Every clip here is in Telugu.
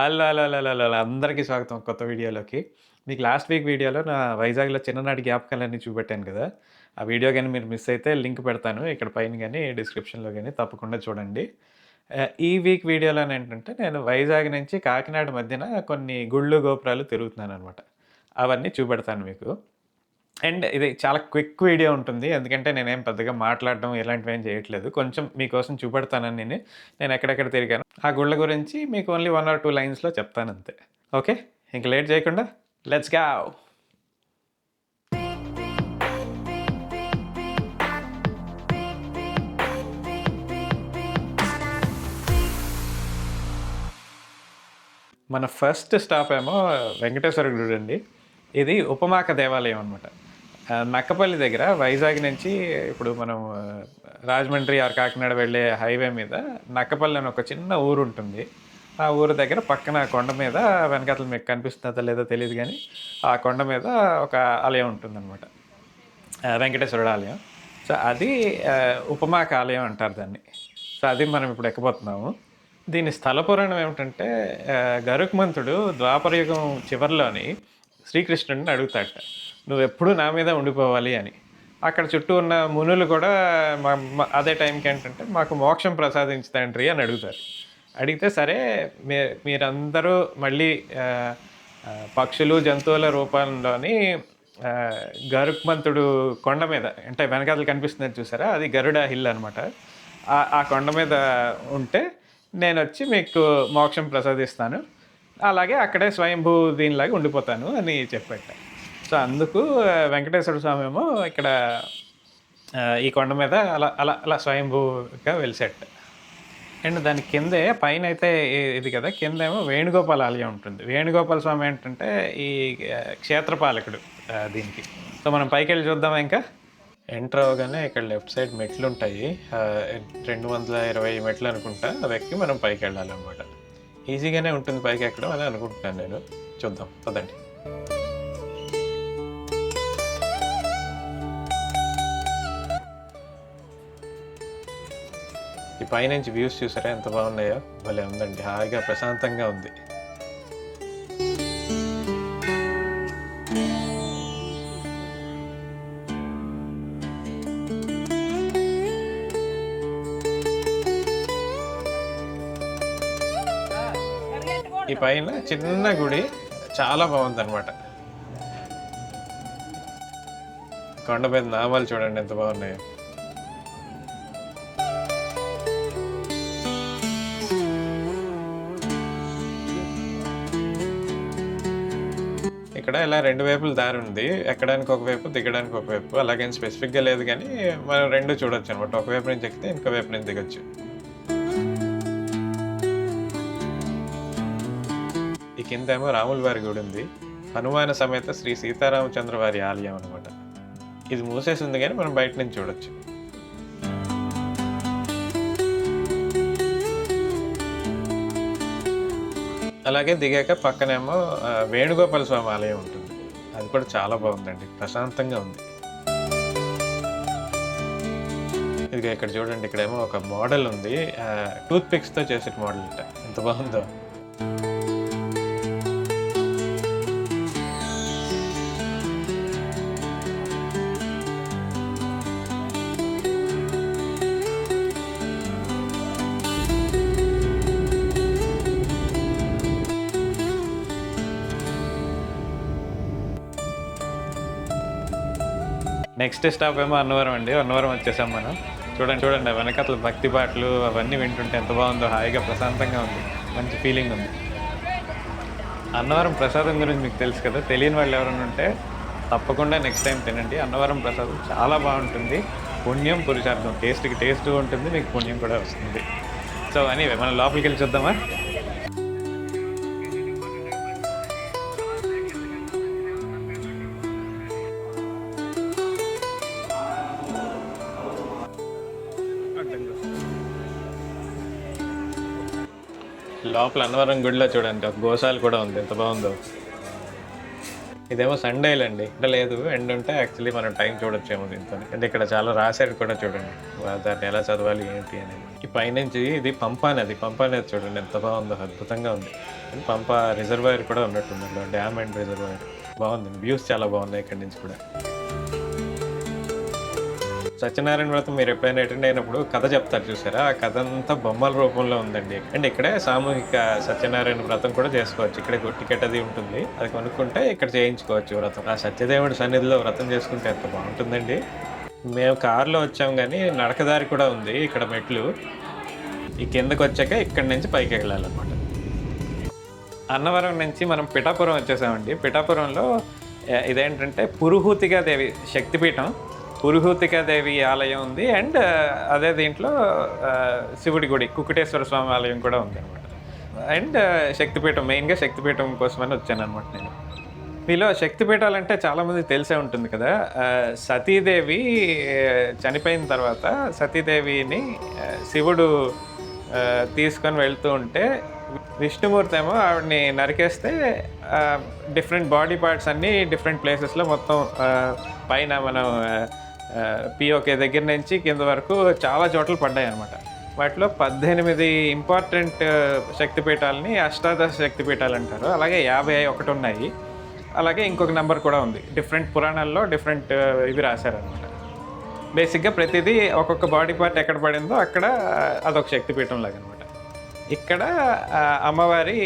అలా అలా అందరికీ స్వాగతం కొత్త వీడియోలోకి. మీకు లాస్ట్ వీక్ వీడియోలో నా వైజాగ్లో చిన్ననాటి జ్ఞాపకాలన్నీ చూపెట్టాను కదా. ఆ వీడియో కానీ మీరు మిస్ అయితే లింక్ పెడతాను. ఇక్కడ పైన కానీ డిస్క్రిప్షన్లో కానీ తప్పకుండా చూడండి. ఈ వీక్ వీడియోలో ఏంటంటే నేను వైజాగ్ నుంచి కాకినాడ మధ్యన కొన్ని గుళ్ళు గోపురాలు తిరుగుతున్నాను అనమాట అవన్నీ చూపెడతాను మీకు. అండ్ ఇది చాలా క్విక్ వీడియో ఉంటుంది. ఎందుకంటే నేనేం పెద్దగా మాట్లాడడం ఇలాంటివి ఏం చేయట్లేదు. కొంచెం మీకోసం చూపెడతానని నేను నేను ఎక్కడెక్కడ తిరిగాను. ఆ గుళ్ళ గురించి మీకు ఓన్లీ వన్ ఆర్ టూ లైన్స్లో చెప్తాను అంతే. ఓకే? ఇంక లేట్ చేయకుండా లెట్స్ గావ్ మన ఫస్ట్ స్టాప్ ఏమో వెంకటేశ్వర గుడి అండి. ఇది ఉపమాక దేవాలయం అనమాట నక్కపల్లి దగ్గర వైజాగ్ నుంచి ఇప్పుడు మనం రాజమండ్రి ఆర్ కాకినాడ వెళ్ళే హైవే మీద నక్కపల్లి అని ఒక చిన్న ఊరు ఉంటుంది. ఆ ఊరు దగ్గర పక్కన కొండ మీద వెనకాతలు మీకు కనిపిస్తుందో లేదో తెలియదు కానీ ఆ కొండ మీద ఒక ఆలయం ఉంటుందన్నమాట. వెంకటేశ్వరుడు ఆలయం. సో అది ఉపమాక ఆలయం అంటారు దాన్ని. సో అది మనం ఇప్పుడు ఎక్కబోతున్నాము. దీని స్థల పురాణం ఏమిటంటే గరుక్మంతుడు ద్వాపరయుగం చివరిలోని శ్రీకృష్ణుడిని అడుగుతాడట. నువ్వు ఎప్పుడు నా మీద ఉండిపోవాలి అని. అక్కడ చుట్టూ ఉన్న మునులు కూడా మా- అదే టైంకి ఏంటంటే మాకు మోక్షం ప్రసాదించు తండ్రి అని అడుగుతారు. అడిగితే సరే మీ మీరందరూ మళ్ళీ పక్షులు జంతువుల రూపంలోని గరుక్మంతుడు కొండ మీద అంటే వెనకాతలు కనిపిస్తున్నది చూసారా? అది గరుడ హిల్ అనమాట ఆ కొండ మీద ఉంటే నేను వచ్చి మీకు మోక్షం ప్రసాదిస్తాను. అలాగే అక్కడే స్వయంభూ దీనిలాగా ఉండిపోతాను అని చెప్పాట. సో అందుకు వెంకటేశ్వర స్వామి ఏమో ఇక్కడ ఈ కొండ మీద అలా అలా అలా స్వయంభూగా వెలిసేట. అండ్ దాని కిందే పైన అయితే ఇది కదా కింద ఏమో వేణుగోపాల ఆలయం ఉంటుంది. వేణుగోపాల స్వామి ఏంటంటే ఈ క్షేత్రపాలకుడు దీనికి. సో మనం పైకి వెళ్ళి చూద్దాం ఇంకా? ఎంటర్ అవగానే ఇక్కడ లెఫ్ట్ సైడ్ మెట్లు ఉంటాయి రెండు వందల ఇరవై మెట్లు అనుకుంటా అవి ఎక్కి మనం పైకి వెళ్ళాలన్నమాట ఈజీగానే ఉంటుంది పైకి ఎక్కడం అని అనుకుంటున్నాను నేను. చూద్దాం పదండి. ఈ పైనుంచి వ్యూస్ చూసారా? ఎంత బాగున్నాయో? భలే ఉందండి. హాయిగా ప్రశాంతంగా ఉంది. ఈ పైన చిన్న గుడి చాలా బాగుంది అనమాట కొండ మీద నామాలు చూడండి ఎంత బాగున్నాయో. ఇలా రెండు వైపులు దారి ఉంది. ఎక్కడానికి ఒక వైపు దిగడానికి ఒక వైపు. అలాగే స్పెసిఫిక్గా లేదు కానీ మనం రెండు చూడొచ్చు అనమాట ఒక వైపు నుంచి ఎక్కితే ఇంకో వైపు నుంచి దిగొచ్చు. ఈ కింద ఏమో రాముల వారి గుడి ఉంది. హనుమాన సమేత శ్రీ సీతారామచంద్ర వారి ఆలయం అనమాట ఇది మూసేసింది కానీ మనం బయట నుంచి చూడొచ్చు. అలాగే దిగాక పక్కనేమో వేణుగోపాల స్వామి ఆలయం ఉంటుంది. అది కూడా చాలా బాగుందండి. ప్రశాంతంగా ఉంది. ఇది ఇక్కడ చూడండి ఇక్కడేమో ఒక మోడల్ ఉంది. టూత్ పిక్స్తో చేసే మోడల్ ఇట ఎంత బాగుందో. నెక్స్ట్ స్టాప్ ఏమో అన్నవరం అండి. అన్నవరం వచ్చేసాం మనం. చూడండి చూడండి ఆ అసలు భక్తి పాటలు అవన్నీ వింటుంటే ఎంత బాగుందో హాయిగా ప్రశాంతంగా ఉంది. మంచి ఫీలింగ్ ఉంది. అన్నవరం ప్రసాదం గురించి మీకు తెలుసు కదా. తెలియని వాళ్ళు ఎవరైనా ఉంటే తప్పకుండా నెక్స్ట్ టైం తినండి. అన్నవరం ప్రసాదం చాలా బాగుంటుంది. పుణ్యం పురుషార్థం. టేస్ట్కి టేస్ట్ ఉంటుంది మీకు పుణ్యం కూడా వస్తుంది. సో అని మనం లోపలికి వెళ్ళి చూద్దామా? లోపల అన్నవరం గుడిలో చూడండి ఒక గోశాల కూడా ఉంది ఎంత బాగుందో. ఇదేమో సండే అండి ఇక్కడ లేదు ఎండ్ ఉంటే యాక్చువల్లీ మనం టైం చూడొచ్చేమో దీంతో. అంటే ఇక్కడ చాలా రాశాడు కూడా చూడండి వా- దాన్ని ఎలా చదవాలి ఏంటి అనేది. ఈ పైనుంచి ఇది పంపా నది పంపా నది చూడండి ఎంత బాగుందో అద్భుతంగా ఉంది. పంప రిజర్వాయర్ కూడా ఉన్నట్టుంది డ్యామ్ అండ్ రిజర్వాయర్. బాగుంది వ్యూస్ చాలా బాగున్నాయి ఇక్కడి నుంచి కూడా. సత్యనారాయణ వ్రతం మీరు ఎప్పుడైనా అటెండ్ అయినప్పుడు కథ చెప్తారు చూసారా? ఆ కథ అంతా బొమ్మల రూపంలో ఉందండి. అండ్ ఇక్కడే సామూహిక సత్యనారాయణ వ్రతం కూడా చేసుకోవచ్చు. ఇక్కడ టికెట్ అది ఉంటుంది. అది కొనుక్కుంటే ఇక్కడ చేయించుకోవచ్చు వ్రతం. ఆ సత్యదేవుడి సన్నిధిలో వ్రతం చేసుకుంటే ఎంత బాగుంటుందండి. మేము కారులో వచ్చాం కానీ నడకదారి కూడా ఉంది ఇక్కడ మెట్లు. ఈ కిందకు వచ్చాక ఇక్కడి నుంచి పైకి వెళ్ళాలన్నమాట. అన్నవరం నుంచి మనం పిఠాపురం వచ్చేసామండి. పిఠాపురంలో ఇదేంటంటే పురుహూతిగా దేవి శక్తిపీఠం. పురుహూతికా దేవి ఆలయం ఉంది అండ్ uh, అదే దీంట్లో uh, శివుడి గుడి కుకుటేశ్వర స్వామి ఆలయం కూడా ఉంది అనమాట అండ్ uh, శక్తిపీఠం మెయిన్గా శక్తిపీఠం కోసమని వచ్చాను అనమాట నేను. మీలో శక్తిపీఠాలు అంటే చాలామంది తెలిసే ఉంటుంది కదా. సతీదేవి చనిపోయిన తర్వాత సతీదేవిని శివుడు తీసుకొని వెళ్తూ ఉంటే విష్ణుమూర్తి ఏమో ఆవిడని నరికేస్తే డిఫరెంట్ బాడీ పార్ట్స్ అన్నీ డిఫరెంట్ ప్లేసెస్లో మొత్తం పైన మనం పిఓకే దగ్గర నుంచి కింద వరకు చాలా చోట్ల పడ్డాయి అనమాట వాటిలో పద్దెనిమిది ఇంపార్టెంట్ శక్తిపీఠాలని అష్టాదశ శక్తిపీఠాలు అంటారు. అలాగే యాభై ఒకటి ఉన్నాయి. అలాగే ఇంకొక నెంబర్ కూడా ఉంది. డిఫరెంట్ పురాణాల్లో డిఫరెంట్ ఇవి రాశారనమాట బేసిక్గా ప్రతిదీ ఒక్కొక్క బాడీ పార్ట్ ఎక్కడ పడిందో అక్కడ అదొక శక్తిపీఠం లాగా అనమాట ఇక్కడ అమ్మవారి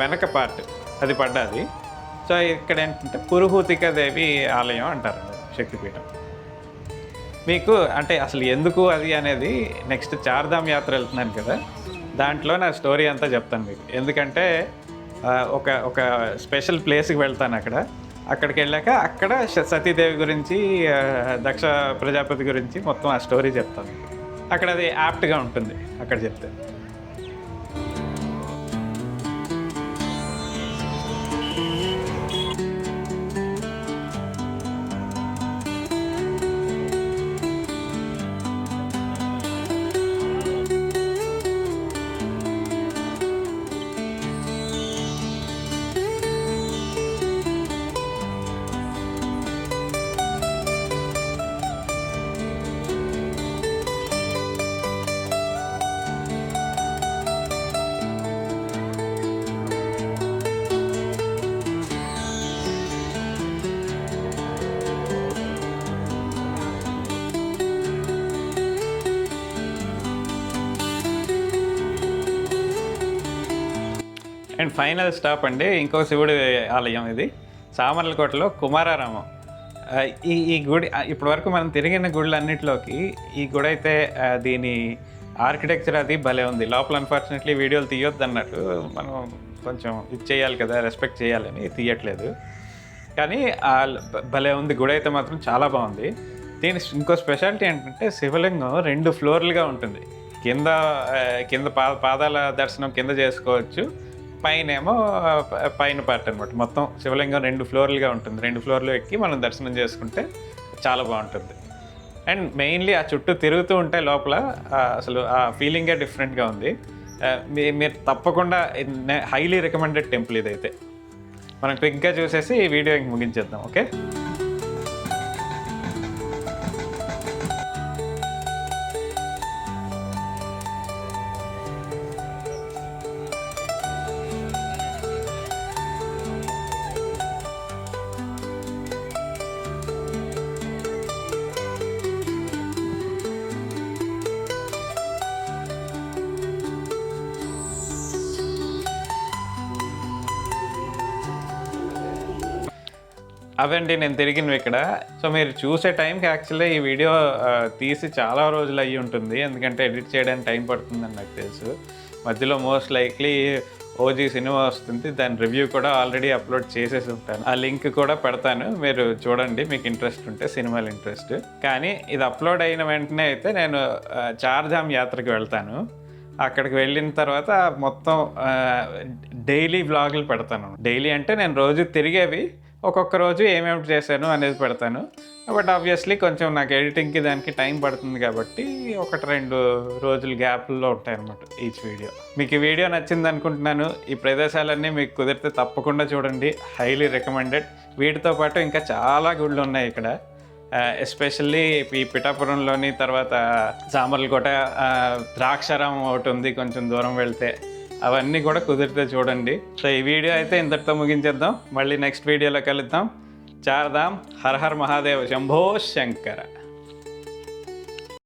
వెనక పార్ట్ అది పడ్డది. సో ఇక్కడ ఏంటంటే పురుహూతిక దేవి ఆలయం అంటారు శక్తిపీఠం. మీకు అంటే అసలు ఎందుకు అది అనేది నెక్స్ట్ చార్ధామ్ యాత్ర వెళ్తున్నాను కదా. దాంట్లో నా స్టోరీ అంతా చెప్తాను మీకు. ఎందుకంటే ఒక ఒక స్పెషల్ ప్లేస్కి వెళ్తాను అక్కడ. అక్కడికి వెళ్ళాక అక్కడ సతీదేవి గురించి దక్ష ప్రజాపతి గురించి మొత్తం ఆ స్టోరీ చెప్తాను. అక్కడ అది యాప్ట్గా ఉంటుంది అక్కడ చెప్తే. అండ్ ఫైనల్ స్టాప్ అండి. ఇంకో శివుడి ఆలయం ఇది. సామర్లకోటలో కుమారారామం. ఈ ఈ గుడి ఇప్పటివరకు ఇప్పటి వరకు మనం తిరిగిన గుళ్ళన్నిటిలోకి ఈ గుడి అయితే దీని ఆర్కిటెక్చర్ అది భలే ఉంది. లోపల అన్ఫార్చునేట్లీ వీడియోలు తీయొద్దు అన్నట్టు మనం కొంచెం ఇది చేయాలి కదా రెస్పెక్ట్ చేయాలని తీయట్లేదు. కానీ ఆ భలే ఉంది. గుడి అయితే మాత్రం చాలా బాగుంది. దీని ఇంకో స్పెషాలిటీ ఏంటంటే శివలింగం రెండు ఫ్లోర్లుగా ఉంటుంది. కింద కింద పా పాదాల దర్శనం కింద చేసుకోవచ్చు. పైన ఏమో పైన పార్ట్ అనమాట మొత్తం శివలింగం రెండు ఫ్లోర్లుగా ఉంటుంది. రెండు ఫ్లోర్లు ఎక్కి మనం దర్శనం చేసుకుంటే చాలా బాగుంటుంది. అండ్ మెయిన్లీ ఆ చుట్టూ తిరుగుతూ ఉంటే లోపల అసలు ఆ ఫీలింగే డిఫరెంట్గా ఉంది. మీరు తప్పకుండా హైలీ రికమెండెడ్ టెంపుల్ ఇదైతే. మనం క్విక్గా చూసేసి ఈ వీడియో ముగించేద్దాం ఓకే? అవండి నేను తిరిగినవి ఇక్కడ. సో మీరు చూసే టైంకి యాక్చువల్లీ ఈ వీడియో తీసి చాలా రోజులు అయ్యి ఉంటుంది. ఎందుకంటే ఎడిట్ చేయడానికి టైం పడుతుందని నాకు తెలుసు. మధ్యలో మోస్ట్ లైక్లీ ఓజీ సినిమా వస్తుంది. దాని రివ్యూ కూడా ఆల్రెడీ అప్లోడ్ చేసేసి ఉంటాను. ఆ లింక్ కూడా పెడతాను. మీరు చూడండి మీకు ఇంట్రెస్ట్ ఉంటే సినిమాలు ఇంట్రెస్ట్. కానీ ఇది అప్లోడ్ అయిన వెంటనే అయితే నేను చార్ధామ్ యాత్రకు వెళ్తాను. అక్కడికి వెళ్ళిన తర్వాత మొత్తం డైలీ వ్లాగులు పెడతాను. డైలీ అంటే నేను రోజు తిరిగేవి ఒక్కొక్క రోజు ఏమేమి చేశాను అనేది పెడతాను. బట్ ఆబ్వియస్లీ కొంచెం నాకు ఎడిటింగ్కి దానికి టైం పడుతుంది కాబట్టి ఒకటి రెండు రోజులు గ్యాప్లో ఉంటాయి అనమాట ఈచ్ వీడియో. మీకు ఈ వీడియో నచ్చింది అనుకుంటున్నాను. ఈ ప్రదేశాలన్నీ మీకు కుదిరితే తప్పకుండా చూడండి. హైలీ రికమెండెడ్ వీటితో పాటు ఇంకా చాలా గుళ్ళు ఉన్నాయి ఇక్కడ. ఎస్పెషల్లీ ఈ పిఠాపురంలోని తర్వాత సామర్లకోట ద్రాక్షారామం ఒకటి ఉంది కొంచెం దూరం వెళ్తే. అవన్నీ కూడా కుదిరితే చూడండి. సో ఈ వీడియో అయితే ఇంతటితో ముగించేద్దాం. మళ్ళీ నెక్స్ట్ వీడియోలో కలుద్దాం. చారదాం. హర్ హర్ మహాదేవ్ శంభో శంకర.